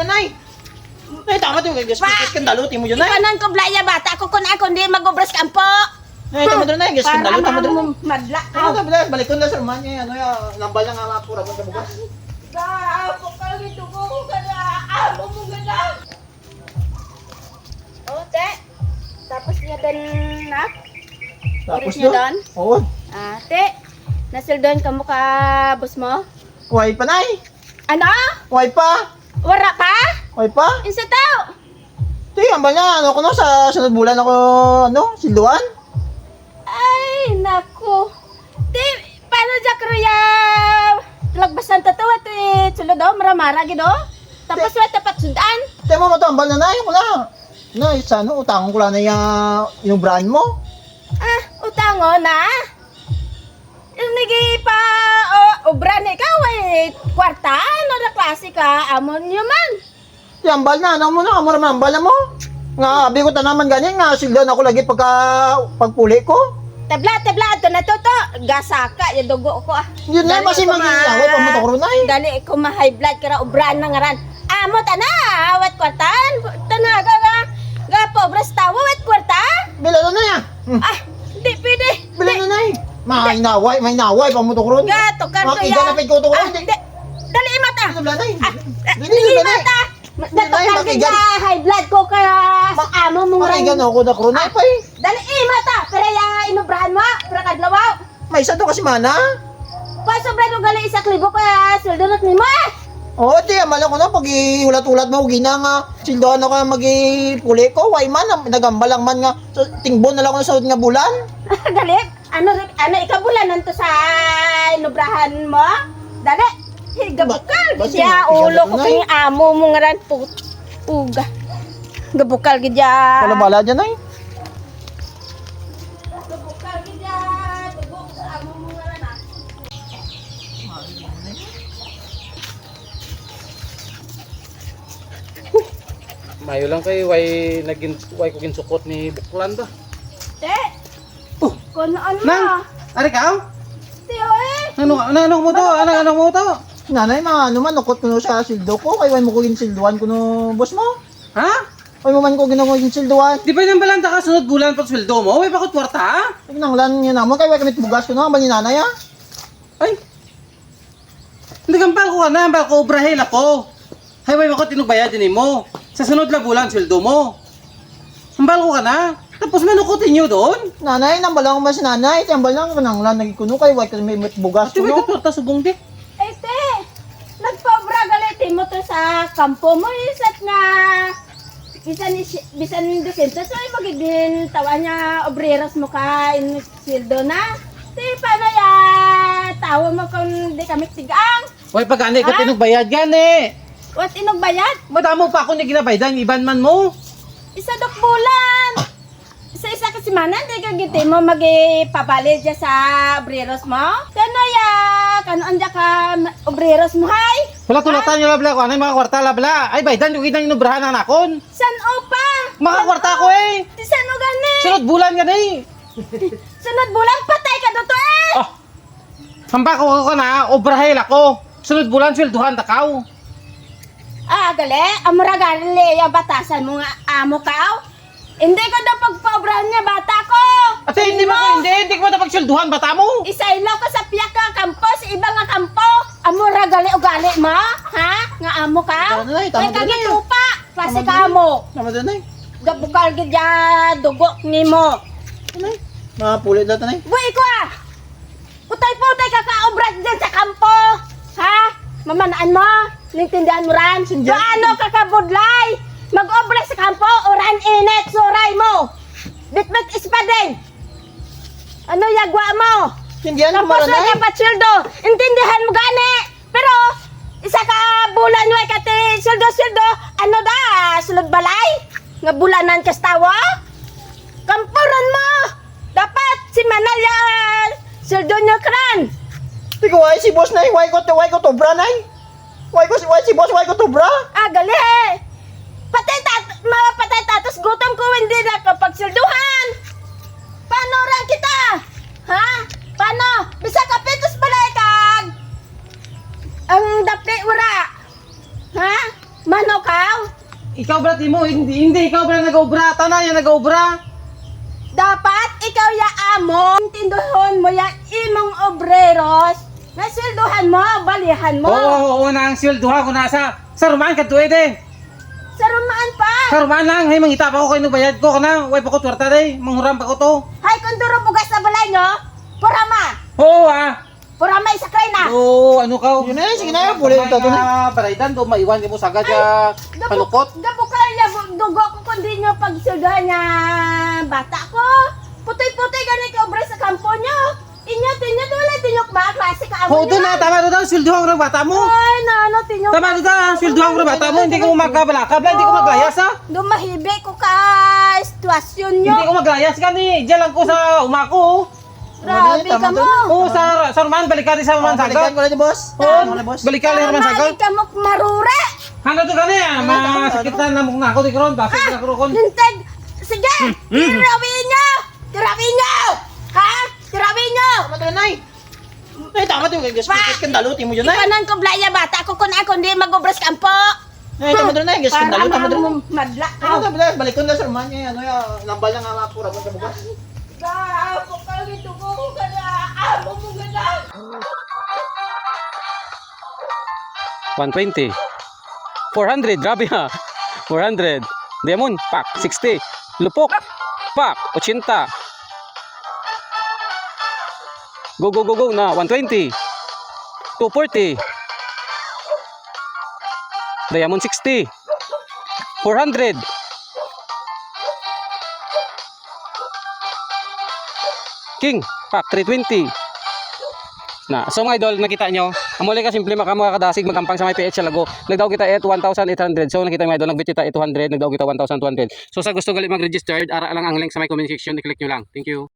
na, nay. Nay, tama yung gagas skandalo, timo yun, nay. Ikanan ko blaya bata ako kun ako hindi magobras kampo. Nay, tama doon, nay, tama doon. mo madla. Ano ka ba? Balik ko na sa man niya, ano ya, nambal lang ang pura mo sa bukas. Gapo ka gito ko ka na amo mo gana. Oh, te. Tapos niya dan na. Oras niya doon? Oo. Ah, te. Nasildon ka mo ka boss mo? Kuhay pa, nay. Ano? Kuhay pa. Wara pa? Kuhay pa. Insa tao? Ti, ambal na, ano ko no, sa sunod bulan ako, ano, silduan. Ay, naku. Te, paano dya kruya? Lagbasan ta to at eh, sulo daw, maramara gido. Tapos wa tapat sundan. Ti, mo mo to, ambal na, nay, ko na. Nay, sa ano, utangon ko lang na yung inubrahan mo. Ah, utango na. Ikaw eh. Kwarta, ano na klase ka? Amon nyo man. Ti, ambal na, ano mo na, amo naman ambal na mo. Nga, abi ko ta naman ganyan, nga, silduan ako lagi pagka, pagpuli ko. Tabla, tabla, ito na to to. Gasaka, yung dugo ko ah. Yun na, Dali kasi ko ma- mag-iaway, pamutok rin na eh. Dali ko ma-high blood kara obran na ngaran. Amo ta na, awat kwartan. Tanaga nga. Ga pobres tawo wet kwarta. Bila na na yan. Hmm. Ah, di pwede. Bila na na eh. May naway, may naway, rin. Ga to kan Mga iga na pwede ko ito Ah, rin. di- Dali mata. Na. Ah, na eh. mata. Dato makigan. ka high blood ko kaya sa amo mo Mga ngaran. iga na ako na krona pa eh. Dali eh mata. Pero ya inubrahan mo, pero kadlawaw. May isa to kasi mana. Pa sobra no gali isa klibo kaya sweldo na nimo. Oo, ti, amala ko na, pag ihulat-hulat mo, gina nga, sildoan ako mag-puli ko, way man, nagambalang man nga, tingbon na lang ako sa sunod nga bulan. Galit? Ano, ano ikabulanan to sa inubrahan mo? Dali. Gabukal. Bas- ulo ko bas- kay amo mo nga ran put. Uga. Gabukal gidya. Wala bala dyan ay. Gabukal gidya. Dugo sa amo mo nga ran. ah. Mayo lang kay way nagin way ko ginsukot ni Buklan ta. Te. Kono ano? Nang, ari ka? Tiyo eh. Ano ano ano mo to? Ano ano mo to? Nanay, mga ano man, nukot ko no sa sildo ko, kaya mo ko ginsilduan ko no, boss mo. Ha? Way mo man ko ginawa ginsilduan. Di ba nang balanta ka sunod bulan pag sweldo mo? Way bakit kwarta? ha? Ay, nanglan niya naman, kaya kamit bugas ko no, ni nanay ah. Ay. Hindi kang ko ka na, bal ko obrahel ako. Hay way bakit tinugbayad din mo? Sa sunod na bulan sweldo mo. Hambal ko ka na. Tapos manukutin nyo doon. Nanay, nambal lang ba si nanay, tiyambal lang, nanglan, nagikuno, kaya way kamit bugas Ati ko way no. kwarta subong di. Eh te. Nagpabra galit mo to sa kampo mo isat na bisan is- bisan dosenta so ay magiging tawa niya obreros mo ka in sildo na. Ti paano ya tawa mo kung di kami tigang? Way pag gani ka Ha? tinugbayad gani. What inog bayad? Madamo pa ako ni ginabaydan, iban man mo. Isa dok bulan. Isa isa kasi mana di ka giti mo magipapalit dya sa obreros mo. Kano ya kano anda ka obreros mo hay? Wala tulatan nyo labla ko, ano yung mga kwarta labla? Ay, baydan, yung kitang inubrahan ang nakon. San opa? Mga kwarta ko eh. Ti sano gani? Sunod bulan ka eh. Sunod bulan patay ka dito eh! Oh, hamba ko ko na, obrahel ako. Sunod bulan, swelduhan takaw. Ah, gali, amura gali yung batasan mo nga amo ka. Hindi ko daw pagpabrahan niya bata ko. Ate, hindi mo ko, hindi, hindi ko na pagswelduhan, bata mo. Isailaw ka sa piyak ka kampo, sa iba nga kampo. Amura gali o gali mo? Ha? Nga amo ka? Tama na, eh, tama May na, kagi eh. tupa. Klase Tama ka na, eh. mo. Naman doon ay. Gabukal gidya dugo ni mo. Nanay, mga pulit na tanay. Buhay ko ah! Putay-putay ka kaobrat dyan sa kampo! Ha? Mamanaan mo? Nintindihan mo ran? Sindihan. Paano ka kabudlay? Mag-obra sa kampo o ran init suray mo? Bitbit ispadeng! Ano yagwa mo? Hindi yan, maranay. na ka patsildo! Intindihan mo gani! Pero, isa ka bulan mo kati sildo-sildo, ano da? Sulod balay? Nga bulanan ka sa tawa? Kampuran mo! Dapat si Manalya sildo nyo kran! Tigo, ay si boss na, why ko to, why ko to bra na Why ko si, why si boss, why ko to bra? Ah, gali! Patay tat mga tatos gutom ko hindi na kapag silduhan! Paano ran kita? Ha? Paano? Bisa ka pitos balay kag! Ang dapli ura! Ha? mano ka? Ikaw brad mo, hindi, hindi ikaw brad nag-obra. Tana yan nag-obra. Dapat ikaw ya amo, tinduhon mo ya imong obreros. Nasilduhan mo, balihan mo. Oo, oo, oo, na ang sweldohan ko nasa sa rumaan ka tuwid. Sa rumaan lang, hay mangita pa ko kayo bayad ko kana. Way pa ko twerta day, manghuram pa ko to. Hay kung duro bugas na balay nyo, purama. Oo ah. Purama isakay na. Oo, ano ka? Yun na sige na, puli yung tato na. Baraydan do maiwan mo sagad ya palukot. Gapo ka ya dugo ko kundi nyo pag silduhan niya bata ko. Putoy-putoy gani ka obre sa kampo nyo. Inyo, tinyo, wala tinyok ba? Klase ka doon na, tama doon, ko ng bata mo. Ay, nano, tinyok. Tama doon, ko ng bata mo. Hindi ko magkabalakab lang, hindi ko maglayas ha. Dumahibi ko ka situasyon nyo. Hindi ko maglayas ka ni. Diyan lang ko sa umako. Grabe Tama ka mo. doon. Oo, sa sa Roman, balik ka rin sa Roman Balikan Sagal. ko lang ni boss. Oo, Ano na boss? balik ka rin sa Roman Sagal. Tama, ka mo marure. Hanggang doon ka na na di na. Lintag. Sige, Hmm, tirawin nyo. Tirawin nyo. Tama to nay. Nay, tama to. Gas gas skandalo timo yun nay. Ikanan ko blaya bata ko kun ako hindi mag-obras kampo. Nay, tama to nay. Gas skandalo tama to. mo madla. Ano ta bala balik ko na sa man niya ano ya lambal na nga mapura mo sa bugas. Gapo ka gito ko ka na. Amo mo gana. 120. 400, grabe ha. 400. Demon, pak, 60. Lupok, pak, 80. Go, go, go, go na, 120. 240. Diamond 60. 400. King, pak, 320. Na, so mga idol, nakita nyo, amuli ka simple maka mga kadasig magampang sa may PH sa lago. Nagdaw kita at 1,800. So nakita mo idol, nagbit kita at 200, nagdaw kita 1,200. So sa gusto gali mag-register, ara lang ang link sa may comment section, i-click nyo lang. Thank you.